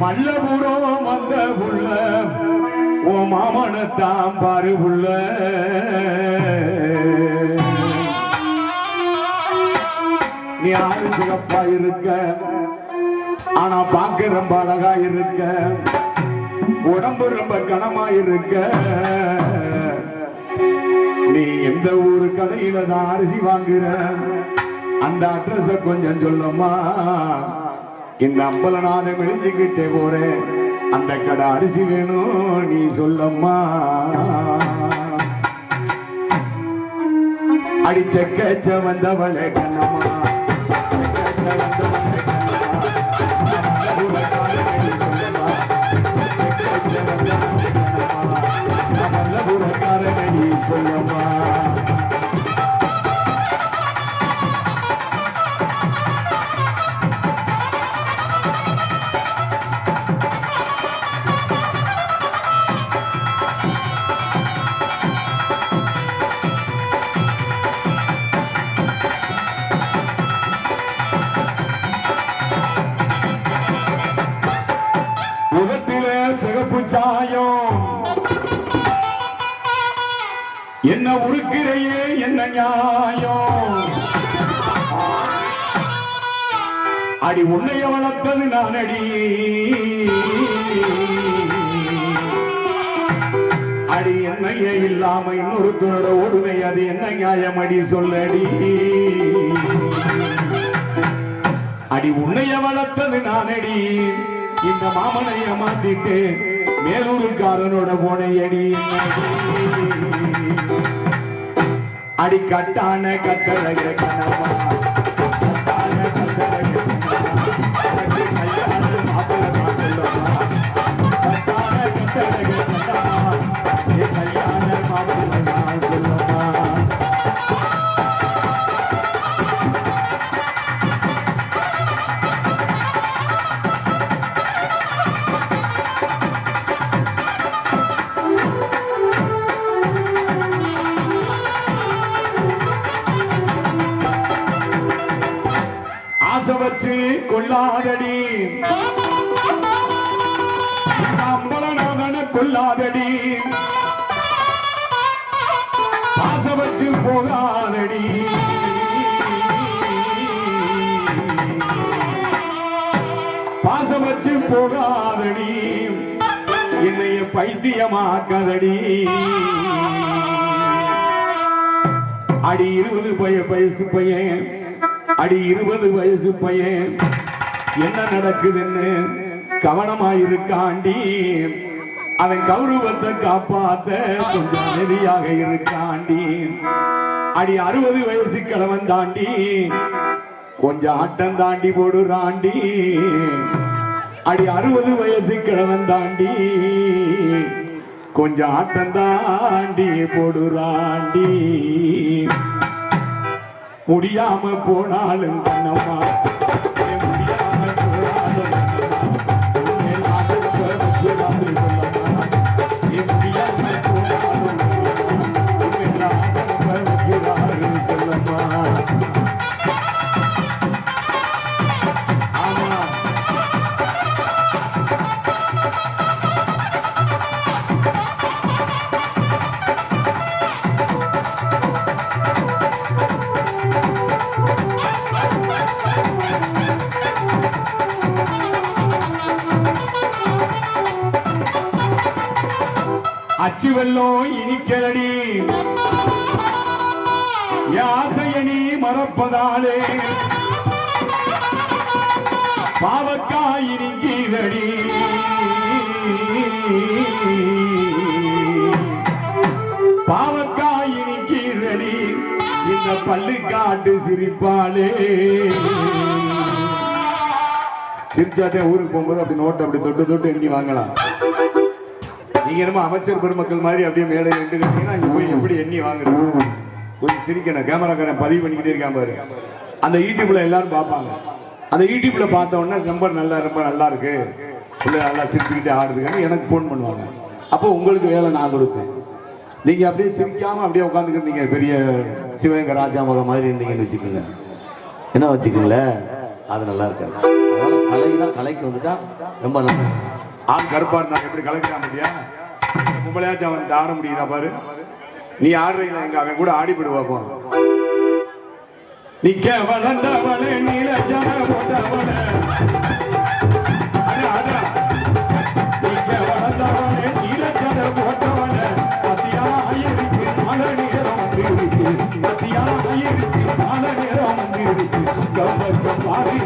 மல்லபுரம் வந்த புள்ள ஓ மாமனத்தான் பாரு புள்ள நீ ஆறு சிறப்பா இருக்க ஆனா பார்க்க ரொம்ப அழகா இருக்க. உடம்பு ரொம்ப கனமா இருக்க. நீ எந்த ஊரு கடையில தான் அரிசி வாங்குற? அந்த அட்ரஸ கொஞ்சம் சொல்லமா இந்த அம்பலநாதம் எழுதிக்கிட்டே போறேன் அந்த கடை அரிசி வேணும் நீ சொல்லம்மா அடிச்சக்க வந்தவளே கண்ணம்மா வந்தவளே கண்ணம்மா. சிகப்பு சாயம் என்ன உருக்கிறையே என்ன நியாயம் அடி உன்னைய வளர்ப்பது நானடி. அடி என்னையே இல்லாம இன்னொருத்தரோட ஓடுமை அது என்ன நியாயம் அடி சொல்லடி. அடி உன்னைய வளர்த்தது நானடி. இந்த மாமனைய மாத்திட்டு மேலூருக்காரனோட போனையடி அடி. கட்டான கட்டழக கனவா. கொல்லாதடி கொள்ளாதடி. அம்பலநாதன கொள்ளாதடி. ஆச வச்சு போகாதடி. பாச வச்சு போகாதடி. என்னைய பைத்தியமாக்கதடி. அடி இருபது பைய வயசு பையன். அடி இருபது வயசு பையன். என்ன நடக்குதுன்னு கவனமாயிருக்காண்டி. அவன் கௌரவத்தை காப்பாத்த கொஞ்சம் அமைதியாக இருக்காண்டி. அடி அறுபது வயசு கிழவன் தாண்டி. கொஞ்சம் ஆட்டம் தாண்டி போடுறாண்டி. அடி அறுபது வயசு கிழவன் தாண்டி. கொஞ்சம் ஆட்டம் தாண்டி போடுறாண்டி. முடியாம போனாலும் கண்ணம்மா அச்சு வெள்ளம் இனிக்கலடி. யாசையணி மறப்பதாலே. பாவக்காய் இனிக்கீதடி. பாவக்காய் இனிக்கீதடி. இந்த பள்ளிக்காட்டு சிரிப்பாளே. சிரிச்சாட்டே ஊருக்கு போகும்போது அப்படி நோட்டை அப்படி தொட்டு தொட்டு எண்ணி வாங்கலாம். நீங்க என்னமோ அமைச்சர் பெருமக்கள் மாதிரி அப்படியே மேலே நின்று கட்டிங்கன்னா போய் எப்படி எண்ணி வாங்குறது? கொஞ்சம் சிரிக்கணும். கேமராக்காரன் பதிவு பண்ணிக்கிட்டே இருக்கான் பாரு. அந்த யூடியூப்ல எல்லாரும் பார்ப்பாங்க. அந்த யூடியூப்ல பார்த்த உடனே ரொம்ப நல்லா ரொம்ப நல்லா இருக்கு. பிள்ளை நல்லா சிரிச்சுக்கிட்டே ஆடுதுன்னு எனக்கு ஃபோன் பண்ணுவாங்க. அப்போ உங்களுக்கு வேலை நான் கொடுப்பேன். நீங்க அப்படியே சிரிக்காம அப்படியே உட்காந்துக்கிட்டீங்க பெரிய சிவகங்க ராஜா மகன் மாதிரி இருந்தீங்கன்னு வச்சுக்கோங்க. என்ன வச்சுக்கோங்களேன்? அது நல்லா இருக்காது. அதனால கலை தான் கலைக்கு வந்துட்டா ரொம்ப நல்லது. ஆண் கருப்பா இருந்தாங்க எப்படி கலைக்கிறான் முடியா கும்பலையாச்சும் அவன் ஆட முடியுதா பாரு? நீ ஆடுறீங்களா எங்க? அவன் கூட ஆடி போடுவாப்போம் பார்ப்போம் நிக்க வளர்ந்தவளே நீல ஜன போட்டவளே. அட, அட. நிக்க நேரம் வந்துருச்சு. மத்தியாயிருச்சு மழை நேரம் வந்துருச்சு. போறேன்.